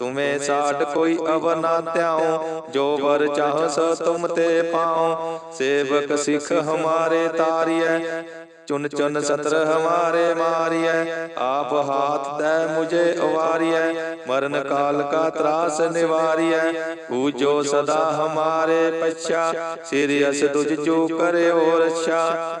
ਤੁਮੇ ਸਾਡ ਕੋਈ ਅਵਰ ਨਾ ਧਿਆਉ ਜੋ ਵਰ ਚਾਹ ਸੋ ਤੁਮ ਤੇ ਪਾਉ। ਸੇਵਕ ਸਿੱਖ ਹਮਾਰੇ ਤਾਰੀਐ ਚੁਨ ਚੁਨ ਸਤਰ ਹਮਾਰੇ ਮਾਰੀਐ। ਆਪ ਹਾਥ ਦੈ ਮੁਝੇ ਉਵਾਰੀਐ ਮਰਨ ਕਾਲ ਕਾ ਤਰਾਸ ਨਿਵਾਰੀਐ। ਪੂਜੋ ਸਦਾ ਹਮਾਰੇ ਪਛਾ। ਸਿਰ ਅਸ ਤੁਝ ਜੋ ਕਰਿਓ ਰਛਾ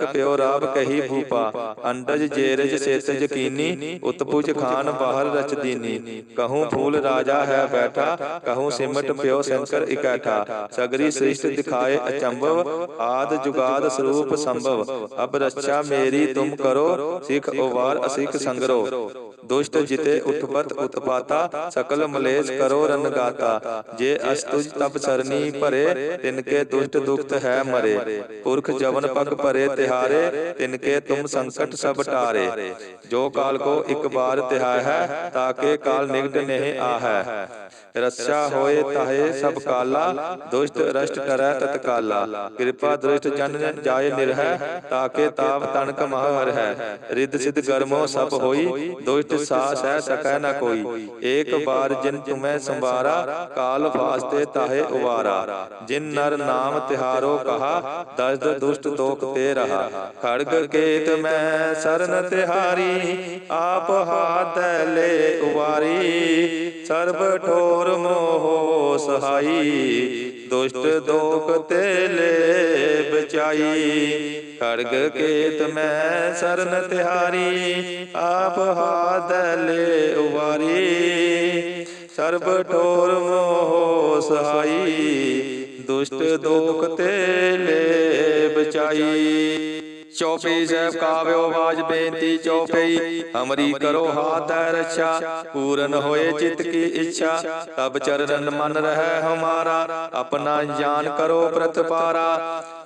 ਪਿਓ ਰਾਬ ਕਹੀ ਭੂਪਾ, ਅੰਡਜ ਜੇਰਜ ਸੇਤ ਯਕੀਨੀ, ਉਤਪੁਜ ਖਾਨ ਬਾਹਰ ਰਚਦੀਨੀ। ਕਹੂੰ ਫੂਲ ਰਾਜਾ ਹੈ ਬੈਠਾ, ਕਹੂੰ ਸਿਮਟ ਪਿਓ ਸ਼ੰਕਰ ਇਕੱਠਾ। ਸਗਰੀ ਸ੍ਰਿਸ਼ਟ ਦਿਖਾਏ ਅਚੰਭਵ, ਆਦ ਜੁਗਾਦ ਸਰੂਪ ਸੰਭਵ। ਅਬ ਰੱਛਾ ਮੇਰੀ ਤੁਮ ਕਰੋ, ਸਿੱਖ ਉਵਾਰ ਅਸਿਖ ਸੰਗਰੋ। ਦੁਸ਼ਟ ਜਿਤੇ ਉਤਪਤ ਉਤਪਾਤਾ ਸਕਲ ਮਲੇਸ਼ ਕਰੋ ਰਨਗਾਤਾ ਜੇ ਅਸਤੁਜ ਤਬ ਸਰਨੀ ਭਰੇ ਤਿਨਕੇ ਦੁਸ਼ਟ ਦੁਖਤ ਹੈ ਮਰੇ। ਪੁਰਖ ਜਵਨ ਪਗ ਭਰੇ ਤਿਹਾਰੇ ਤਿਨਕੇ ਤੁਮ ਸੰਕਟ ਸਭ ਟਾਰੇ। ਜੋ ਕਾਲ ਕੋ ਇੱਕ ਬਾਰ ਤਿਹਾਇ ਹੈ ਤਾਕੇ ਕਾਲ ਨਿਗਟ ਨਹਿ ਆਹੈ। ਰੱਛਾ ਹੋਏ ਤਾਹੇ ਸਭ ਕਾਲਾ, ਦੁਸ਼ਟ ਰਸ਼ਟ ਕਰੈ ਤਤਕਾਲਾ ਕਿਰਪਾ ਦ੍ਰਿਸ਼ਟ ਜਨ ਜਾਏ ਨਿਰਹਿ ਤਾਕੇ ਤਾਪ ਤਨਕ ਮਹ ਹਰ ਹੈ ਰਿੱਧ ਸਿਧ ਗਰਮੋ ਸਭ ਹੋਈ, ਦੁਸ਼ਟ ਹੈ ਕੋਈ। ਏਕ ਬਾਰ ਜਿਨ ਤੁਮੈ ਸੰਵਾਰਾ ਕਾਲ ਫਾਸਤੇ ਤਾਹੇ ਉਵਾਰਾ। ਜਿਨ ਨਰ ਨਾਮ ਤਿਹਾਰੋ ਕਹਾ ਦਸਦ ਦੁਸ਼ਟ ਦੋਖ ਤੇ ਰਹਾ। ਖੜਗ ਕੇਤ ਮੈਂ ਸਰਨ ਤਿਹਾਰੀ ਆਪ ਹਾਥ ਲੈ ਉਵਾਰੀ। ਸਰਬ ਠੋਰ ਮੋਹ ਸਹਾਈ। ਦੁਸ਼ਟ ਦੋਖ ਤੇ ਲੈ ਬਚਾਈ ਖੜਗ ਕੇਤ ਮੈਂ ਸਰਨ ਤਿਹਾਰੀ, ਆਪ ਹਾਥ ਲੈ ਉਵਾਰੀ। ਸਰਬ ਠੋਰ ਮੋਹ ਸਹਾਈ, ਦੁਸ਼ਟ ਦੋਖ ਤੇ ਲੈ ਬਚਾਈ ਚੌਪਈ ਸਹਿਬ ਕਾਵਿਓ ਬਾਜ ਬੇਨਤੀ ਚੌਪਈ ਹਮਰੀ ਕਰੋ ਹਾਥ ਹੈ ਰੱਛਾ। ਪੂਰਨ ਹੋਏ ਚਿਤ ਕੀ ਇੱਛਾ, ਤਬ ਚਰਨ ਮਨ ਰਹਿ ਹਮਾਰਾ। ਆਪਣਾ ਜਾਨ ਕਰੋ ਪ੍ਰਤਪਾਰਾ।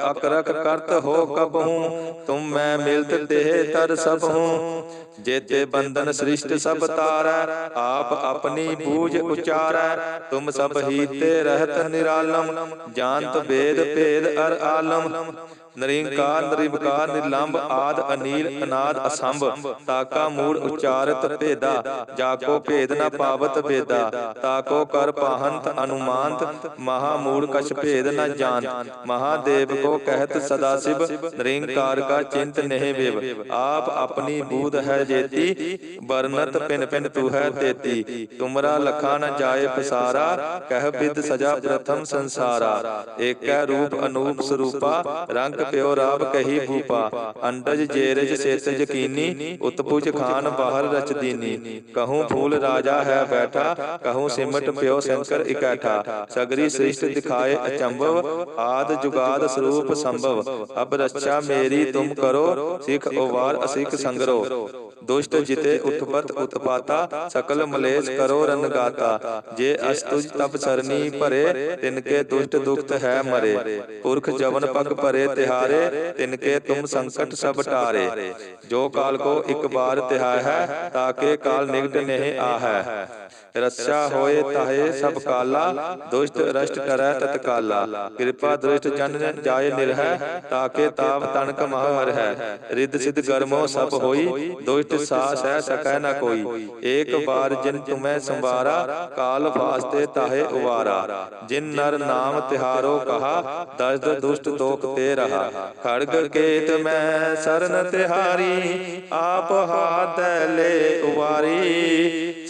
ਅਕਰਕ ਕਰਤ ਹੋ ਕਬਹੂ, ਤੁਮ ਮੈਂ ਮਿਲਤ ਤੇ ਤਰ ਸਭ ਹੂੰ ਜੇਤੇ ਬੰਧਨ ਸ੍ਰਿਸ਼ਟ ਸਭ ਤਾਰੈ, ਆਪ ਆਪਣੀ ਬੂਝ ਉਚਾਰੈ। ਤੁਮ ਸਭ ਹੀ ਤੇ ਰਹਿਤ ਨਿਰਾਲਮ, ਜਾਣਤ ਵੇਦ ਭੇਦ ਅਰ ਆਲਮ। ਨਰਿੰਕਾਰ ਨਿਰਵਿਕਾਰ ਨਿਰਲੰਭ ਆਦ ਅਨੀਲ ਅਨਾਦ ਅਸੰਭ, ਤਾਕਾ ਮੂੜ ਉਚਾਰਤ ਭੇਦਾ। ਜਾਕੋ ਭੇਦ ਨ ਪਾਵਤ ਵੇਦਾ ਤਾਕੋ ਕਰ ਪਾਹੰਤ ਅਨੁਮਾਨਤ। ਮਹਾ ਮੂੜ ਕਛ ਭੇਦ ਨ ਜਾਣਤ। ਮਹਾਦੇਵ ਕੋ ਕਹਿਤ ਸਦਾ ਸਿਵ ਨਿਰੰਕਾਰ ਕਾ ਚਿੰਤ ਨਹਿ ਵਿਵ ਆਪ ਆਪਣੀ ਬੂਧ ਹੈ ਜੇਤੀ ਵਰਨਤ ਪਿਨ ਪਿਨ ਤੂ ਹੈ ਤੇਤੀ ਤੁਮਰਾ ਲਖਾ ਨ ਜਾਏ ਪਸਾਰਾ ਕਹਿ ਬਿਦ ਸਜਾ ਪ੍ਰਥਮ ਸੰਸਾਰਾ ਏਕੈ ਰੂਪ ਅਨੂਪ ਸਰੂਪਾ ਰੰਗ ਪਿਓ ਰਾਬ ਕਹੀ ਭੂਪਾ ਅੰਡਜ ਜੇਰਜ ਸੇਤ ਯਕੀਨੀ ਉਤਪੁਜ ਖਾਨ ਬਾਹਰ ਰਚ ਦੀਨੀ ਕਹੂੰ ਫੂਲ ਰਾਜਾ ਹੈ ਬੈਠਾ ਕਹੂੰ ਸਿਮਟ ਪਿਓ ਸ਼ੰਕਰ ਇਕੈਠਾ ਸਗਰੀ ਸ੍ਰਿਸ਼ਟ ਦਿਖਾਏ ਅਚੰਭਵ ਆਦ ਜੁਗਾਦ ਸਰੂਪ ਸੰਭਵ। ਅਬ ਰੱਛਾ ਮੇਰੀ ਤੁਮ ਕਰੋ, ਸਿੱਖ ਉਵਾਰ ਅਸਿੱਖ ਸੰਗਰੋ। ਦੁਸ਼ਟ ਜਿਤੇ ਉਤਪਤ ਉਤਪਾਤਾ, ਸਕਲ ਮਲੇਸ਼ ਕਰੋ ਰਨਗਾਤਾ ਜੇ ਅਸਤੁਜ ਤਬ ਸਰਨੀ ਭਰੇ, ਤਿਨਕੇ ਦੁਸ਼ਟ ਦੁਖਤ ਹੈ ਮਰੇ। ਪੁਰਖ ਜਵਨ ਪਗ ਭਰੇ ਤਿਹਾਰੇ, ਤਿਨਕੇ ਤੁਮ ਸੰਕਟ ਸਭ ਟਾਰੇ। ਜੋ ਕਾਲ ਕੋ ਇੱਕ ਬਾਰ ਤਿਹਾ ਹੈ ਤਾਕੇ ਕਾਲ ਨਿਕਟ ਆ ਹੈ ਰਸਾ ਹੋਏ ਤਾਹੇ ਸਭ ਕਾਲਾ, ਦੁਸ਼ਟ ਰਸ਼ਟ ਕਰੈ ਤਤਕਾਲਾ। ਕਿਰਪਾ ਦ੍ਰਿਸ਼ਟ ਜਨ ਜਾਏ ਨਿਰਹੈ ਤਾਕੇ ਤਾਪ ਤਨਕ ਮਹ ਹਰ ਹੈ ਰਿੱਧ ਸਿਧ ਗਰਮੋ ਸਭ ਹੋਈ ਦੁਸ਼ਟ ਸਾਸ ਹੈ ਸਕੈ ਨ ਕੋਈ। ਏਕ ਬਾਰ ਜਿਨ ਤੁਮੈ ਸੰਵਾਰਾ ਕਾਲ ਫਾਸਤੇ ਤਾਹੇ ਉਵਾਰਾ। ਜਿਨ ਨਰ ਨਾਮ ਤਿਹਾਰੋ ਕਹਾ ਦਸਦ ਦੁਸ਼ਟ ਦੋਖ ਤੇ ਰਹਾ। ਖੜਗ ਕੇਤ ਮੈਂ ਸਰਨ ਤਿਹਾਰੀ ਆਪ ਹਾਥ ਲੈ ਉਵਾਰੀ।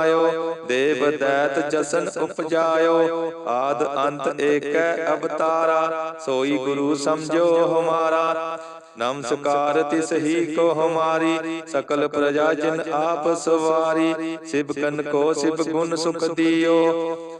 ਆਇਓ ਦੇਵ ਦੈਤ ਜਸਨ ਉਪਜਾਇਓ, ਆਦ ਅੰਤ ਏਕੈ ਅਵਤਾਰਾ, ਸੋਈ ਗੁਰੂ ਸਮਝੋ ਹਮਾਰਾ। ਨਮਸਕਾਰ ਤਿਸ ਹੀ ਕੋ ਹਮਾਰੀ, ਸਕਲ ਪ੍ਰਜਾ ਜਨ ਆਪ ਸਵਾਰੀ, ਸਿਬ ਕਨ ਕੋ ਸਿਬ ਗੁਣ ਸੁਖ ਦਿਓ।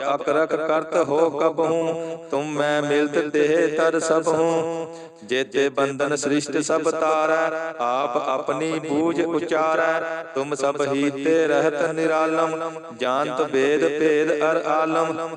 ਜਪ ਰਖ ਕਰਤ ਹੋ ਕਬਹੂ ਤੁਮ ਮੈਂ ਮਿਲਤ ਤੇ ਤਰ ਸਭ ਹੂੰ। ਜੇਤੇ ਬੰਧਨ ਸ੍ਰਿਸ਼ਟ ਸਭ ਤਾਰੈ, ਆਪ ਆਪਣੀ ਬੂਝ ਉਚਾਰੈ। ਤੁਮ ਸਭ ਹੀ ਤੇ ਰਹਿਤ ਨਿਰਾਲਮ, ਜਾਣਤ ਵੇਦ ਭੇਦ ਅਰ ਆਲਮ।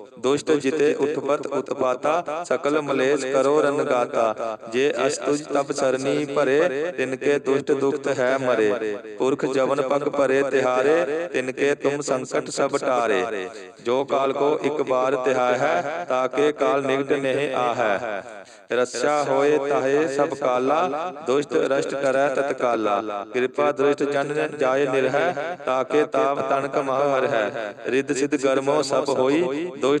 ਦੁਸ਼ਟ ਜਿਤੇ ਉਤਪਤ ਉਤਪਾਤਾ ਸਕਲ ਮਲੇਸ਼ ਕਰੋ ਰਨ ਗਾਤਾ ਜੇ ਅਸਤੁਜ ਤਪ ਸਰਨੀ ਭਰੇ, ਤਿਨਕੇ ਦੁਸ਼ਟ ਦੁਖਤ ਹੈ ਮਰੇ। ਪੁਰਖ ਜਵਨ ਪਗ ਭਰੇ ਤਿਹਾਰੇ, ਤਿਨਕੇ ਤੁਮ ਸੰਕਟ ਸਭ ਟਾਰੇ। ਜੋ ਕਾਲ ਕੋ ਇੱਕ ਬਾਰ ਤਿਹਾਇ ਹੈ ਤਾਕੇ ਕਾਲ ਨਿਗਟ ਨਹੀਂ ਆਹੈ। ਰੱਛਾ ਹੋਏ ਤਾਹੇ ਸਭ ਕਾਲਾ, ਦੁਸ਼ਟ ਰਸ਼ਟ ਕਰੈ ਤਤਕਾਲਾ ਕਿਰਪਾ ਦ੍ਰਿਸ਼ਟ ਜਨ ਜਾਏ ਨਿਰਹਿ ਤਾਕੇ ਤਾਪ ਤਨਕ ਮਹ ਹਰ ਹੈ ਰਿੱਧ ਸਿਧ ਗਰਮੋ ਸਭ ਹੋਈ, ਦੁਸ਼ਟ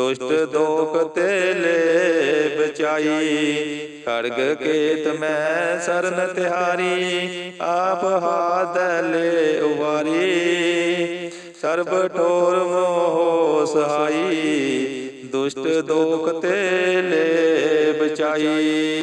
ਦੁਸ਼ਟ ਦੋਖ ਤੇ ਲੈ ਬਚਾਈ। ਖੜਗ ਕੇਤ ਮੈਂ ਸਰਨ ਤਿਹਾਰੀ। ਆਪ ਹਾਥ ਲੈ ਉਵਾਰੀ। ਸਰਬ ਠੋਰ ਮੋਹ ਸਹਾਈ। ਦੁਸ਼ਟ ਦੋਖ ਤੇ ਲੈ ਬਚਾਈ।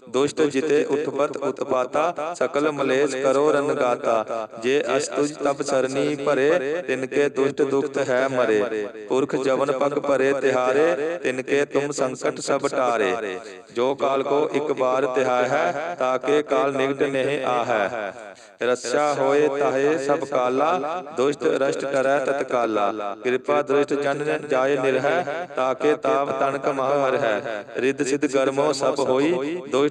ਦੁਸ਼ਟ ਜਿਤੇ ਉਤਪਤ ਉਤਪਾਤਾ ਸਕਲ ਮਲੇਸ਼ ਕਰੋ ਰਨ ਗਾਤਾ ਜੇ ਅਸਤੁਜ ਤਪ ਸਰਨੀ ਭਰੇ, ਤਿਨਕੇ ਦੁਸ਼ਟ ਦੁਖਤ ਹੈ ਮਰੇ। ਪੁਰਖ ਜਵਨ ਪਗ ਭਰੇ ਤਿਹਾਰੇ, ਤਿਨਕੇ ਤੁਮ ਸੰਕਟ ਸਭ ਟਾਰੇ। ਜੋ ਕਾਲ ਕੋ ਇੱਕ ਬਾਰ ਤਿਹਾਇ ਹੈ ਤਾਕੇ ਕਾਲ ਨਿਕਟ ਨਹੀਂ ਆਹੈ। ਰੱਛਾ ਹੋਏ ਤਾਹੇ ਸਭ ਕਾਲਾ, ਦੁਸ਼ਟ ਰਸ਼ਟ ਕਰੈ ਤਤਕਾਲਾ ਕਿਰਪਾ ਦ੍ਰਿਸ਼ਟ ਜਨ ਜਾਏ ਨਿਰਹਿ ਤਾਕੇ ਤਾਪ ਤਣਕ ਮਹ ਹੈ ਰਿੱਧ ਸਿਧ ਗਰਮੋ ਸਭ ਹੋਈ, ਦੁਸ਼ਟ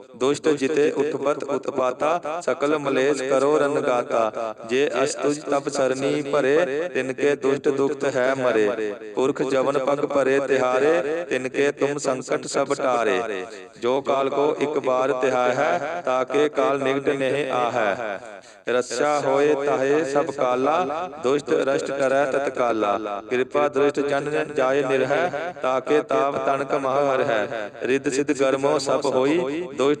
ਦੁਸ਼ਟ ਜਿਤੇ ਉਤਪਤ ਉਤਪਾਤਾ ਸਕਲ ਮਲੇਸ਼ ਕਰੋ ਰਨਗਾਤਾ ਜੇ ਅਸਤੁਜ ਤਬ ਸਰਨੀ ਭਰੇ ਤਿਨਕੇ ਦੁਸ਼ਟ ਦੁਖਤ ਹੈ ਮਰੇ। ਪੁਰਖ ਜਵਨ ਪਗ ਭਰੇ ਜੋ ਕਾਲ ਕੋ ਬਾਰ ਤਿਹਾਇ ਹੈ ਤਾਕੇ ਕਾਲ ਨਿਗਟ ਨਹਿ ਆਹੈ। ਰਸਾ ਹੋਏ ਤਾਹੇ ਸਭ ਕਾਲਾ ਦੁਸ਼ਟ ਰਸ਼ਟ ਕਰੈ ਤਤਕਾਲਾ ਕਿਰਪਾ ਦ੍ਰਿਸ਼ਟ ਜਨ ਜਾਏ ਨਿਰਹੈ ਤਾਕੇ ਤਾਪ ਤਨਕ ਮਹ ਹਰ ਹੈ ਰਿੱਧ ਸਿਧ ਗਰਮੋ ਸਭ ਹੋਈ ਦੁਸ਼ਟ